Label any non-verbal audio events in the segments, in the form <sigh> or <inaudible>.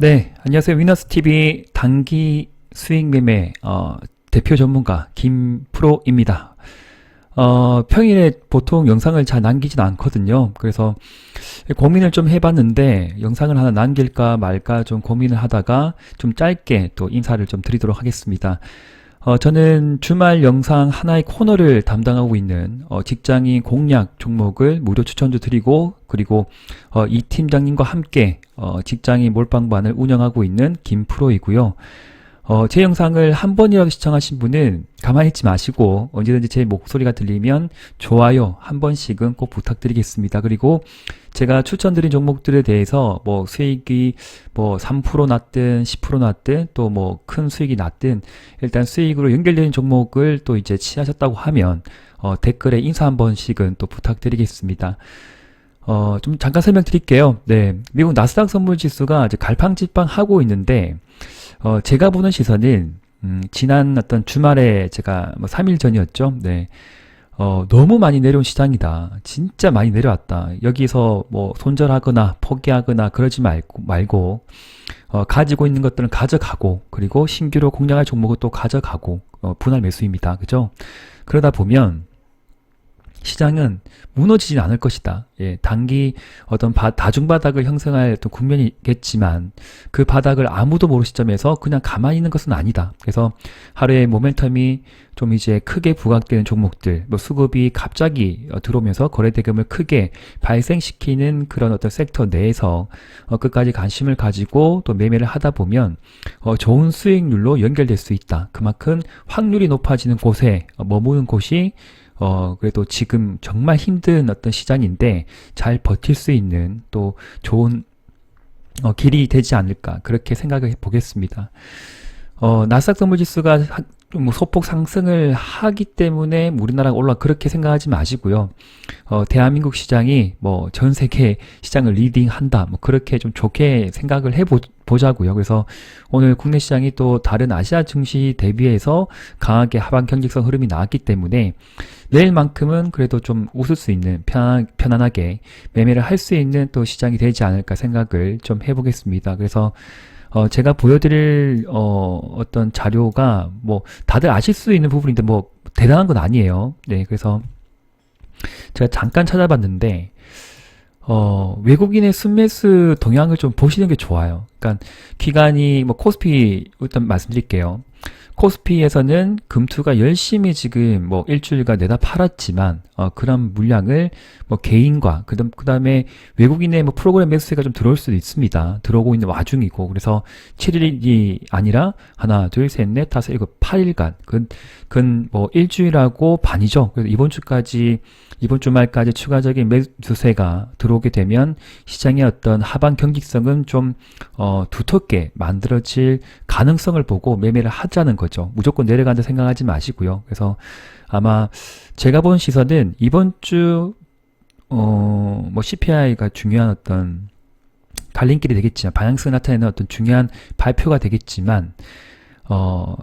네, 안녕하세요. 위너스TV 단기 수익 매매 어, 대표 전문가 김프로입니다. 어, 평일에 보통 영상을 잘 남기진 않거든요. 그래서 고민을 좀 해봤는데 영상을 하나 남길까 말까 좀 고민을 하다가 좀 짧게 또 인사를 좀 드리도록 하겠습니다. 어, 저는 주말 영상 하나의 코너를 담당하고 있는 어, 직장인 공략 종목을 무료 추천도 드리고 그리고 어, 이 팀장님과 함께 어, 직장인 몰빵반을 운영하고 있는 김프로이고요. 어, 제 영상을 한 번이라도 시청하신 분은 가만히 있지 마시고 언제든지 제 목소리가 들리면 좋아요 한 번씩은 꼭 부탁드리겠습니다. 그리고 제가 추천드린 종목들에 대해서 뭐 수익이 뭐 3% 났든 10% 났든 또 뭐 큰 수익이 났든 일단 수익으로 연결되는 종목을 또 이제 취하셨다고 하면 어, 댓글에 인사 한 번씩은 또 부탁드리겠습니다. 어, 좀 잠깐 설명드릴게요. 네. 미국 나스닥 선물 지수가 이제 갈팡질팡 하고 있는데 어, 제가 보는 시선은, 음, 지난 어떤 주말에 제가 뭐 3일 전이었죠. 네. 어, 너무 많이 내려온 시장이다. 진짜 많이 내려왔다. 여기서 뭐 손절하거나 포기하거나 그러지 말고, 말고, 어, 가지고 있는 것들은 가져가고, 그리고 신규로 공략할 종목을 또 가져가고, 어, 분할 매수입니다. 그죠? 그러다 보면, 시장은 무너지진 않을 것이다. 예, 단기 어떤 바, 다중바닥을 형성할 어떤 국면이겠지만 그 바닥을 아무도 모르는 시점에서 그냥 가만히 있는 것은 아니다. 그래서 하루에 모멘텀이 좀 이제 크게 부각되는 종목들, 뭐 수급이 갑자기 어, 들어오면서 거래 대금을 크게 발생시키는 그런 어떤 섹터 내에서 어, 끝까지 관심을 가지고 또 매매를 하다 보면 어, 좋은 수익률로 연결될 수 있다. 그만큼 확률이 높아지는 곳에 어, 머무는 곳이 어, 그래도 지금 정말 힘든 어떤 시장인데 잘 버틸 수 있는 또 좋은 어, 길이 되지 않을까 그렇게 생각을 해보겠습니다. 어, 나스닥 선물 지수가 뭐 소폭 상승을 하기 때문에 우리나라가 올라 그렇게 생각하지 마시고요. 어, 대한민국 시장이 뭐 전 세계 시장을 리딩한다. 뭐 그렇게 좀 좋게 생각을 해 보자고요. 그래서 오늘 국내 시장이 또 다른 아시아 증시 대비해서 강하게 하방 경직성 흐름이 나왔기 때문에 내일만큼은 그래도 좀 웃을 수 있는 편, 편안하게 매매를 할 수 있는 또 시장이 되지 않을까 생각을 좀 해보겠습니다. 그래서 어, 제가 보여드릴, 어, 어떤 자료가, 뭐, 다들 아실 수 있는 부분인데, 뭐, 대단한 건 아니에요. 네, 그래서, 제가 잠깐 찾아봤는데, 어, 외국인의 순매수 동향을 좀 보시는 게 좋아요. 그러니까, 기간이, 뭐, 코스피, 일단 말씀드릴게요. 코스피에서는 금투가 열심히 지금 뭐 일주일간 내다 팔았지만 어, 그런 물량을 뭐 개인과 그다음 그다음에 외국인의 뭐 프로그램 매수세가 좀 들어올 수도 있습니다. 들어오고 있는 와중이고 그래서 7일이 아니라 하나 둘셋넷 다섯 일곱 8일간 그그뭐 일주일하고 반이죠. 그래서 이번 주까지 이번 주말까지 추가적인 매수세가 들어오게 되면 시장의 어떤 하방 경직성은 좀 어, 두텁게 만들어질 가능성을 보고 매매를 하자는 거죠. 무조건 내려간다 생각하지 마시고요. 그래서 아마 제가 본 시선은 이번 주 어, 뭐 CPI가 중요한 어떤 갈림길이 되겠지만 방향성을 나타내는 어떤 중요한 발표가 되겠지만 어,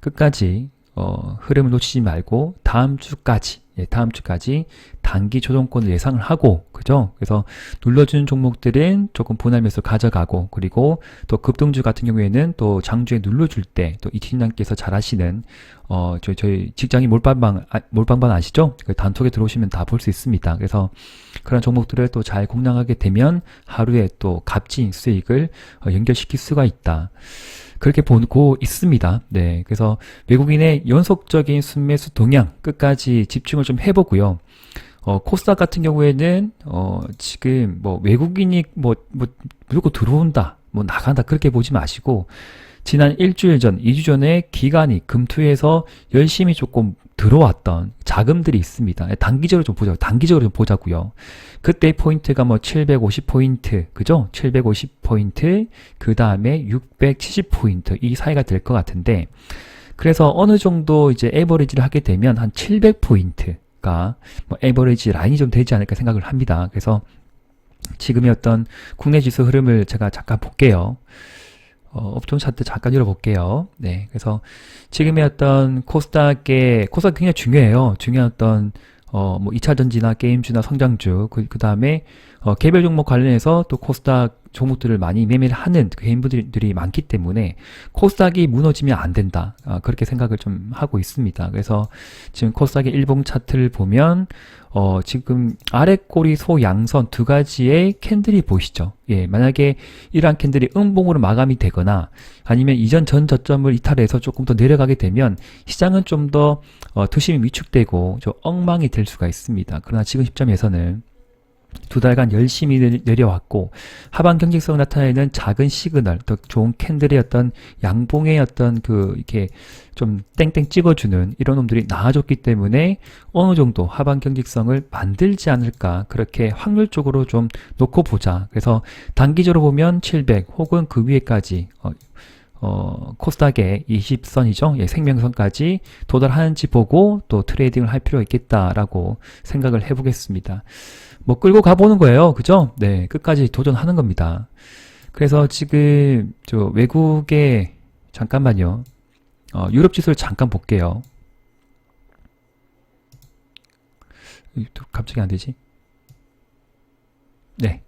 끝까지 어, 흐름을 놓치지 말고 다음 주까지 예, 다음 주까지 단기 조정권을 예상을 하고 그죠? 그래서 눌러주는 종목들은 조금 분할 매수 가져가고 그리고 또 급등주 같은 경우에는 또 장주에 눌러줄 때 또 이 팀장께서 잘 하시는 어 저희, 저희 직장인 몰빵방 아, 몰빵반 아시죠? 그 단톡에 들어오시면 다 볼 수 있습니다. 그래서 그런 종목들을 또 잘 공략하게 되면 하루에 또 값진 수익을 어, 연결시킬 수가 있다. 그렇게 보고 있습니다. 네. 그래서 외국인의 연속적인 순매수 동향 끝까지 집중을 좀 해보고요. 어, 코스닥 같은 경우에는, 어, 지금 뭐 외국인이 뭐, 뭐, 무조건 들어온다, 뭐 나간다, 그렇게 보지 마시고, 지난 일주일 전, 2주 전에 기간이 금투에서 열심히 조금 들어왔던 자금들이 있습니다. 단기적으로 좀 보자. 단기적으로 좀 보자고요. 그때 포인트가 뭐 750포인트, 그죠? 750포인트, 그 다음에 670포인트 이 사이가 될 것 같은데 그래서 어느 정도 이제 에버리지를 하게 되면 한 700포인트가 뭐 에버리지 라인이 좀 되지 않을까 생각을 합니다. 그래서 지금의 어떤 국내 지수 흐름을 제가 잠깐 볼게요. 어, 업종 차트 잠깐 열어볼게요. 네, 그래서 지금의 어떤 코스닥의 코스닥 굉장히 중요해요. 중요한 어떤 어, 뭐 2차 전지나 게임주나 성장주 그, 그 다음에 어, 개별 종목 관련해서 또 코스닥 종목들을 많이 매매를 하는 그 개인분들이 많기 때문에 코스닥이 무너지면 안 된다. 아, 그렇게 생각을 좀 하고 있습니다. 그래서 지금 코스닥의 일봉 차트를 보면 어, 지금 아래 꼬리 소 양선 두 가지의 캔들이 보이시죠? 예, 만약에 이러한 캔들이 음봉으로 마감이 되거나 아니면 이전 전 저점을 이탈해서 조금 더 내려가게 되면 시장은 좀더 어, 투심이 위축되고 좀 엉망이 될 수가 있습니다. 그러나 지금 시점에서는 두 달간 열심히 내- 내려왔고 하반 경직성을 나타내는 작은 시그널, 더 좋은 캔들의 어떤 양봉의 어떤 그 이렇게 좀 땡땡 찍어주는 이런 놈들이 나아졌기 때문에 어느 정도 하반 경직성을 만들지 않을까 그렇게 확률적으로 좀 놓고 보자. 그래서 단기적으로 보면 700 혹은 그 위에까지 어, 어, 코스닥의 20선이죠. 예, 생명선까지 도달하는지 보고 또 트레이딩을 할 필요가 있겠다라고 생각을 해보겠습니다. 뭐 끌고 가보는 거예요. 그죠? 네, 끝까지 도전하는 겁니다. 그래서 지금 저 외국에 잠깐만요. 어, 유럽 지수를 잠깐 볼게요. 갑자기 안 되지? 네.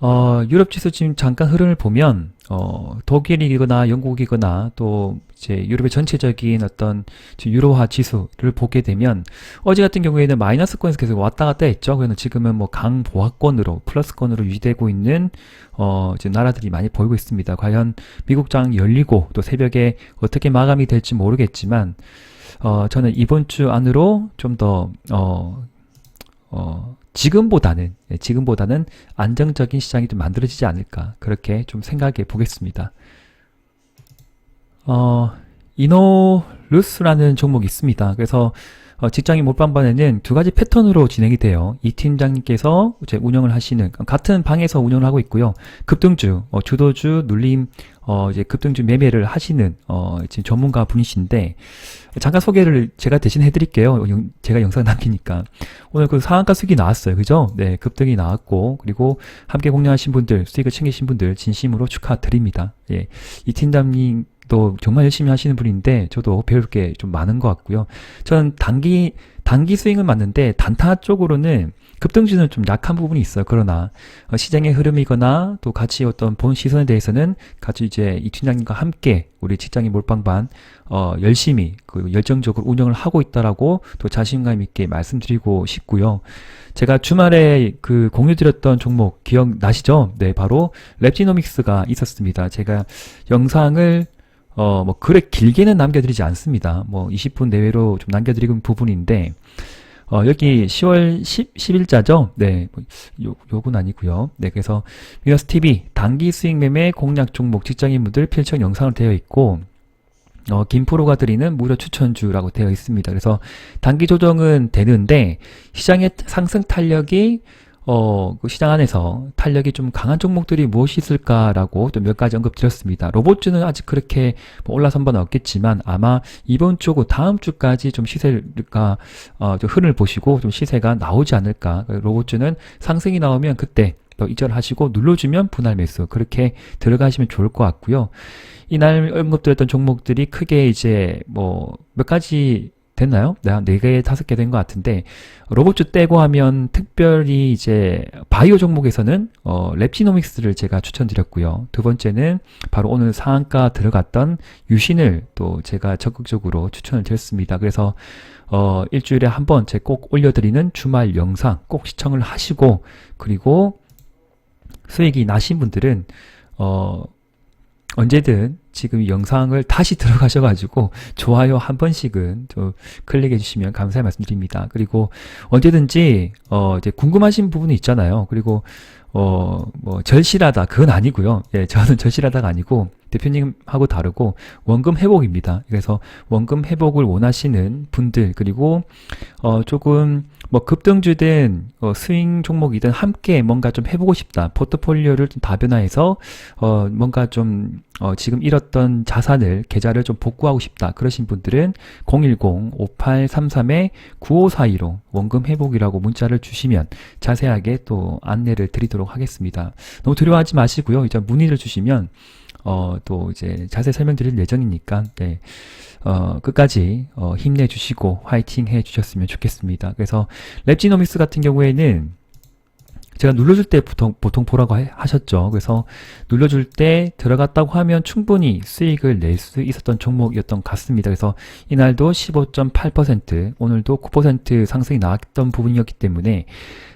어, 유럽 지수 지금 잠깐 흐름을 보면 어, 독일이거나 영국이거나 또 이제 유럽의 전체적인 어떤 유로화 지수를 보게 되면 어제 같은 경우에는 마이너스권에서 계속 왔다 갔다 했죠. 그래서 지금은 뭐 강보합권으로 플러스권으로 유지되고 있는 어, 지금 나라들이 많이 보이고 있습니다. 과연 미국장 열리고 또 새벽에 어떻게 마감이 될지 모르겠지만 어, 저는 이번 주 안으로 좀더 어, 어, 지금보다는 예, 지금보다는 안정적인 시장이 좀 만들어지지 않을까 그렇게 좀 생각해 보겠습니다. 어, 이노루스라는 종목이 있습니다. 그래서 어, 직장인 몰빵반에는 두 가지 패턴으로 진행이 돼요. 이 팀장님께서 이제 운영을 하시는 같은 방에서 운영을 하고 있고요. 급등주, 어, 주도주, 눌림, 어, 이제 급등주 매매를 하시는 어, 지금 전문가 분이신데 잠깐 소개를 제가 대신 해드릴게요. 영- 제가 영상 남기니까 오늘 그 상한가 수익이 나왔어요. 그죠? 네, 급등이 나왔고 그리고 함께 공략하신 분들, 수익을 챙기신 분들 진심으로 축하드립니다. 예, 이 팀장님 도 정말 열심히 하시는 분인데 저도 배울 게 좀 많은 것 같고요. 저는 단기 단기 스윙은 맞는데 단타 쪽으로는 급등주는 좀 약한 부분이 있어요. 그러나 어, 시장의 흐름이거나 또 같이 어떤 본 시선에 대해서는 같이 이제 이 팀장님과 함께 우리 직장인 몰빵반 어, 열심히 그 열정적으로 운영을 하고 있다라고 또 자신감 있게 말씀드리고 싶고요. 제가 주말에 그 공유드렸던 종목 기억 나시죠? 네, 바로 랩지노믹스가 있었습니다. 제가 영상을 어, 뭐, 그래 길게는 남겨드리지 않습니다. 뭐, 20분 내외로 좀 남겨드리는 부분인데, 어, 여기 10월 10, 10일자죠? 네, 뭐, 요, 요건 아니고요 네, 그래서, 미너스 TV 단기 수익 매매 공략 종목 직장인분들 필청 영상으로 되어 있고, 어, 김프로가 드리는 무료 추천주라고 되어 있습니다. 그래서 단기 조정은 되는데, 시장의 상승 탄력이 어, 그 시장 안에서 탄력이 좀 강한 종목들이 무엇이 있을까라고 또 몇 가지 언급드렸습니다. 로봇주는 아직 그렇게 뭐 올라선 바는 없겠지만 아마 이번 주고 다음 주까지 좀 시세가 어, 좀 흐름을 보시고 좀 시세가 나오지 않을까. 로봇주는 상승이 나오면 그때 또 이절하시고 눌러주면 분할 매수 그렇게 들어가시면 좋을 것 같고요. 이날 언급드렸던 종목들이 크게 이제 뭐 몇 가지 됐나요? 네, 한 4개, 5개 된 것 같은데, 로봇주 떼고 하면 특별히 이제 바이오 종목에서는 어, 랩지노믹스를 제가 추천드렸고요. 두 번째는 바로 오늘 상한가 들어갔던 유신을 또 제가 적극적으로 추천을 드렸습니다. 그래서 어, 일주일에 한 번 제가 꼭 올려드리는 주말 영상 꼭 시청을 하시고, 그리고 수익이 나신 분들은 어, 언제든 지금 이 영상을 다시 들어가셔가지고 좋아요 한 번씩은 좀 클릭해 주시면 감사의 말씀드립니다. 그리고 언제든지 어 이제 궁금하신 부분이 있잖아요. 그리고 어 뭐 절실하다 그건 아니고요. 예, 저는 절실하다가 아니고 대표님하고 다르고 원금 회복입니다. 그래서 원금 회복을 원하시는 분들 그리고 어 조금 뭐 급등주든 어, 스윙 종목이든 함께 뭔가 좀 해보고 싶다. 포트폴리오를 좀 다변화해서 어 뭔가 좀 어, 지금 잃었던 자산을 계좌를 좀 복구하고 싶다. 그러신 분들은 010-5833-9542로 원금 회복이라고 문자를 주시면 자세하게 또 안내를 드리도록 하겠습니다. 너무 두려워하지 마시고요. 이제 문의를 주시면 어, 또 이제 자세히 설명드릴 예정이니까 네. 어, 끝까지 어, 힘내주시고 화이팅 해주셨으면 좋겠습니다. 그래서 랩지노믹스 같은 경우에는 제가 눌러줄 때 보통, 보통 보라고 하- 하셨죠. 그래서 눌러줄 때 들어갔다고 하면 충분히 수익을 낼 수 있었던 종목이었던 것 같습니다. 그래서 이날도 15.8%, 오늘도 9% 상승이 나왔던 부분이었기 때문에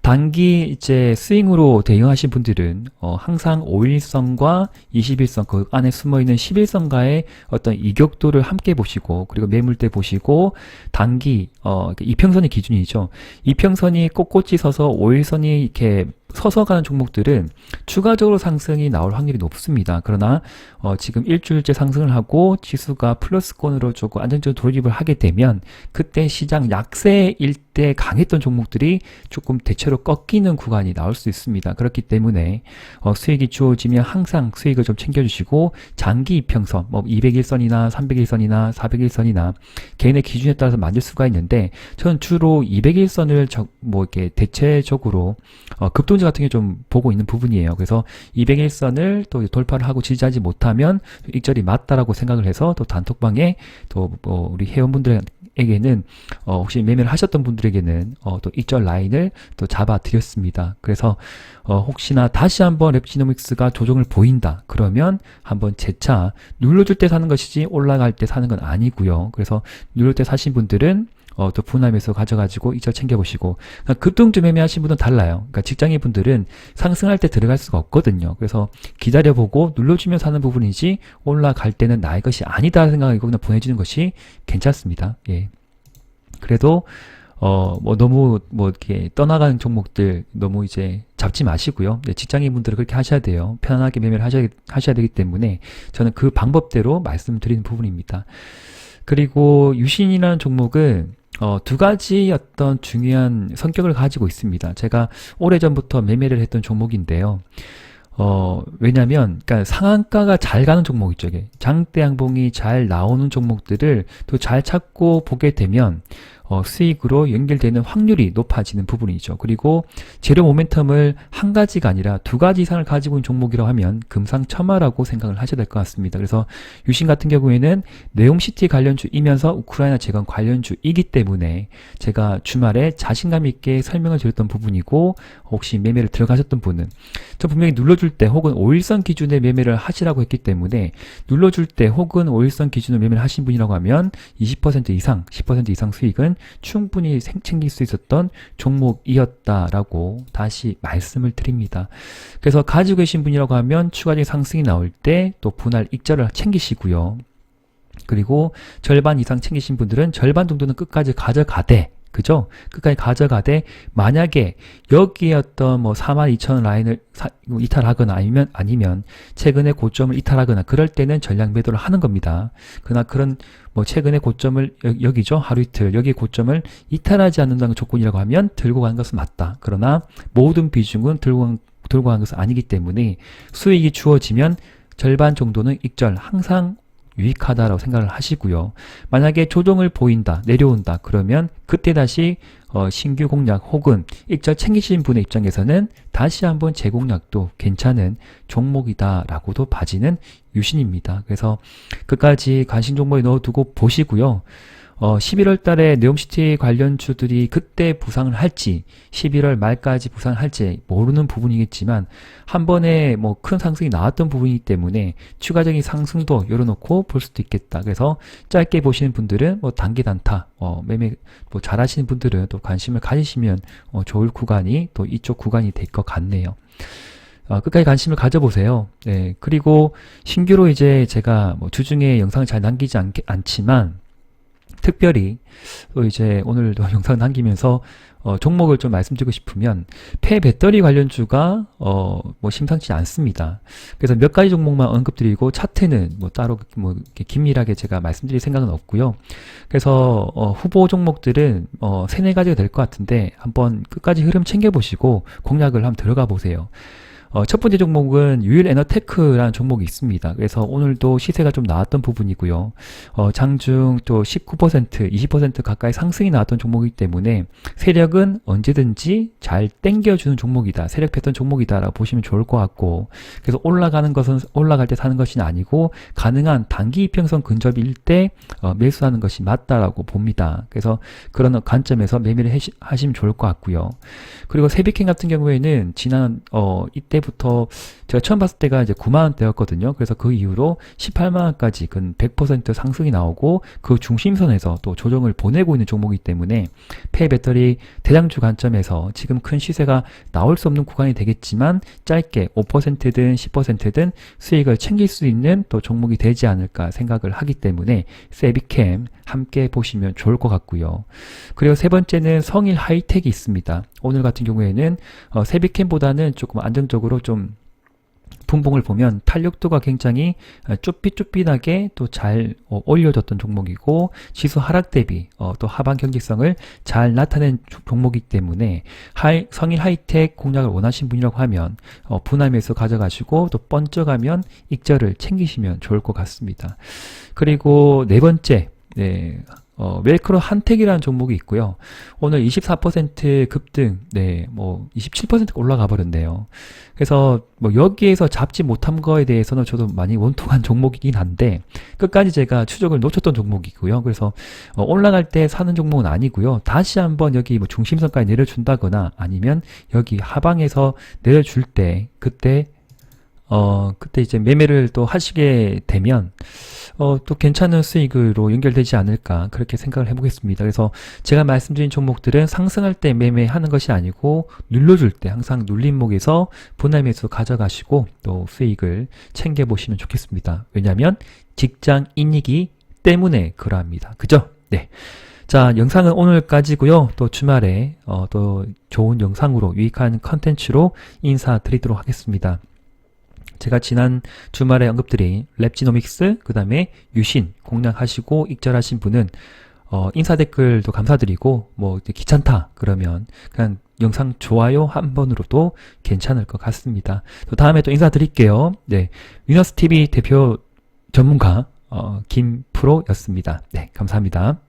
단기 이제 스윙으로 대응하신 분들은 어, 항상 5일선과 21선 그 안에 숨어 있는 11선과의 어떤 이격도를 함께 보시고 그리고 매물대 보시고 단기 어 이평선이 기준이죠. 이평선이 꼿꼿이 서서 5일선이 이렇게 subscribe. 서서 가는 종목들은 추가적으로 상승이 나올 확률이 높습니다. 그러나 어, 지금 일주일째 상승을 하고 지수가 플러스권으로 조금 안정적으로 돌입을 하게 되면 그때 시장 약세일 때 강했던 종목들이 조금 대체로 꺾이는 구간이 나올 수 있습니다. 그렇기 때문에 어, 수익이 주어지면 항상 수익을 좀 챙겨주시고 장기 이평선, 뭐 201선이나 301선이나 401선이나 개인의 기준에 따라서 만들 수가 있는데 저는 주로 201선을 저, 뭐 이렇게 대체적으로 어, 급등 주 같은 게 좀 보고 있는 부분이에요. 그래서 201선을 또 돌파를 하고 지지하지 못하면 익절이 맞다라고 생각을 해서 또 단톡방에 또 뭐 우리 회원분들에게는 어, 혹시 매매를 하셨던 분들에게는 어, 또 익절 라인을 또 잡아 드렸습니다. 그래서 어, 혹시나 다시 한번 랩지노믹스가 조정을 보인다. 그러면 한번 재차 눌러줄 때 사는 것이지 올라갈 때 사는 건 아니고요. 그래서 누를 때 사신 분들은 어, 또 분할매수 가져가지고 이절 챙겨보시고 그러니까 급등주 매매하신 분은 달라요. 그러니까 직장인 분들은 상승할 때 들어갈 수가 없거든요. 그래서 기다려보고 눌러주면 사는 부분이지 올라갈 때는 나의 것이 아니다 생각하고 그냥 보내주는 것이 괜찮습니다. 예. 그래도 어, 뭐, 너무, 뭐, 이렇게 떠나가는 종목들 너무 이제 잡지 마시고요. 네, 직장인 분들은 그렇게 하셔야 돼요. 편안하게 매매를 하셔야, 하셔야 되기 때문에 저는 그 방법대로 말씀드리는 부분입니다. 그리고 유신이라는 종목은 어, 두 가지 어떤 중요한 성격을 가지고 있습니다. 제가 오래전부터 매매를 했던 종목인데요. 어, 왜냐면, 그니까 상한가가 잘 가는 종목 있죠. 장대 양봉이 잘 나오는 종목들을 또 잘 찾고 보게 되면, 어, 수익으로 연결되는 확률이 높아지는 부분이죠. 그리고 재료 모멘텀을 한 가지가 아니라 두 가지 이상을 가지고 있는 종목이라고 하면 금상첨화라고 생각을 하셔야 될 것 같습니다. 그래서 유신 같은 경우에는 네옴시티 관련주이면서 우크라이나 재건 관련주이기 때문에 제가 주말에 자신감 있게 설명을 드렸던 부분이고 혹시 매매를 들어가셨던 분은 저 분명히 눌러줄 때 혹은 5일선 기준의 매매를 하시라고 했기 때문에 눌러줄 때 혹은 5일선 기준으로 매매를 하신 분이라고 하면 20% 이상, 10% 이상 수익은 충분히 생- 챙길 수 있었던 종목이었다라고 다시 말씀을 드립니다. 그래서 가지고 계신 분이라고 하면 추가적인 상승이 나올 때 또 분할 익절을 챙기시고요. 그리고 절반 이상 챙기신 분들은 절반 정도는 끝까지 가져가되 그죠? 끝까지 가져가되 만약에 여기에 어떤 뭐 42,000원 라인을 사- 뭐 이탈하거나 아니면 아니면 최근에 고점을 이탈하거나 그럴 때는 전량 매도를 하는 겁니다. 그러나 그런 뭐 최근에 고점을 여- 여기죠 하루 이틀 여기 고점을 이탈하지 않는다는 조건이라고 하면 들고 가는 것은 맞다. 그러나 모든 비중은 들고 간, 들고 가는 것은 아니기 때문에 수익이 주어지면 절반 정도는 익절 항상 유익하다라고 생각을 하시고요. 만약에 조정을 보인다, 내려온다, 그러면 그때 다시 어, 신규 공략 혹은 익절 챙기신 분의 입장에서는 다시 한번 재공략도 괜찮은 종목이다라고도 봐지는 유신입니다. 그래서 끝까지 관심 종목에 넣어두고 보시고요. 어, 11월 달에 네옴시티 관련주들이 그때 부상을 할지, 11월 말까지 부상을 할지 모르는 부분이겠지만, 한 번에 뭐 큰 상승이 나왔던 부분이기 때문에 추가적인 상승도 열어놓고 볼 수도 있겠다. 그래서 짧게 보시는 분들은 뭐 단기 단타, 어, 매매, 뭐 잘하시는 분들은 또 관심을 가지시면 어, 좋을 구간이 또 이쪽 구간이 될 것 같네요. 어, 끝까지 관심을 가져보세요. 네. 그리고 신규로 이제 제가 뭐 주중에 영상을 잘 남기지 않, 않지만, 특별히 또 이제 오늘도 <laughs> 영상 남기면서 어, 종목을 좀 말씀드리고 싶으면 폐 배터리 관련주가 어, 뭐 심상치 않습니다. 그래서 몇 가지 종목만 언급드리고 차트는 뭐 따로 뭐 긴밀하게 제가 말씀드릴 생각은 없고요. 그래서 어, 후보 종목들은 어, 세네 가지가 될 것 같은데 한번 끝까지 흐름 챙겨보시고 공략을 한번 들어가 보세요. 어, 첫 번째 종목은 유일 에너테크라는 종목이 있습니다. 그래서 오늘도 시세가 좀 나왔던 부분이고요. 어, 장중 또 19%, 20% 가까이 상승이 나왔던 종목이기 때문에 세력은 언제든지 잘 땡겨주는 종목이다. 세력 패턴 종목이다라고 보시면 좋을 것 같고 그래서 올라가는 것은 올라갈 때 사는 것이 아니고 가능한 단기 이평선 근접일 때 어, 매수하는 것이 맞다라고 봅니다. 그래서 그런 관점에서 매매를 해시- 하시면 좋을 것 같고요. 그리고 세비캔 같은 경우에는 지난 어 이때 부터 제가 처음 봤을 때가 이제 9만 원대였거든요. 그래서 그 이후로 18만 원까지 근 100% 상승이 나오고 그 중심선에서 또 조정을 보내고 있는 종목이기 때문에 폐 배터리 대장주 관점에서 지금 큰 시세가 나올 수 없는 구간이 되겠지만 짧게 5%든 10%든 수익을 챙길 수 있는 또 종목이 되지 않을까 생각을 하기 때문에 세비캠 함께 보시면 좋을 것 같고요. 그리고 세 번째는 성일 하이텍이 있습니다. 오늘 같은 경우에는 어, 세비캠보다는 조금 안정적으로 좀 분봉을 보면 탄력도가 굉장히 어, 쭈삣쭈삣하게 또 잘 올려졌던 종목이고 지수 하락 대비 어, 또 하방 경직성을 잘 나타낸 주- 종목이기 때문에 성일 하이텍 공략을 원하신 분이라고 하면 어, 분할매수 가져가시고 또 번쩍하면 익절을 챙기시면 좋을 것 같습니다. 그리고 네 번째 네, 어, 웰크로 한택이라는 종목이 있고요. 오늘 24% 급등, 네, 뭐 27% 올라가 버렸네요. 그래서 뭐 여기에서 잡지 못한 거에 대해서는 저도 많이 원통한 <laughs> 종목이긴 한데 끝까지 제가 추적을 놓쳤던 종목이고요. 그래서 어, 올라갈 때 사는 종목은 아니고요. 다시 한번 여기 뭐 중심선까지 내려준다거나 아니면 여기 하방에서 내려줄 때 그때 어 그때 이제 매매를 또 하시게 되면 어, 또 괜찮은 수익으로 연결되지 않을까 그렇게 생각을 해보겠습니다. 그래서 제가 말씀드린 종목들은 상승할 때 매매하는 것이 아니고 눌러줄 때 항상 눌림목에서 분할 매수 가져가시고 또 수익을 챙겨보시면 좋겠습니다. 왜냐하면 직장인이기 때문에 그러합니다. 그죠? 네. 자, 영상은 오늘까지고요. 또 주말에 어, 또 좋은 영상으로 유익한 컨텐츠로 인사드리도록 하겠습니다. 제가 지난 주말에 언급드린 랩지노믹스, 그 다음에 유신 공략하시고 익절하신 분은 어, 인사 댓글도 감사드리고 뭐 귀찮다 그러면 그냥 영상 좋아요 한 번으로도 괜찮을 것 같습니다. 또 다음에 또 인사드릴게요. 네, 위너스 TV 대표 전문가 어, 김프로였습니다. 네, 감사합니다.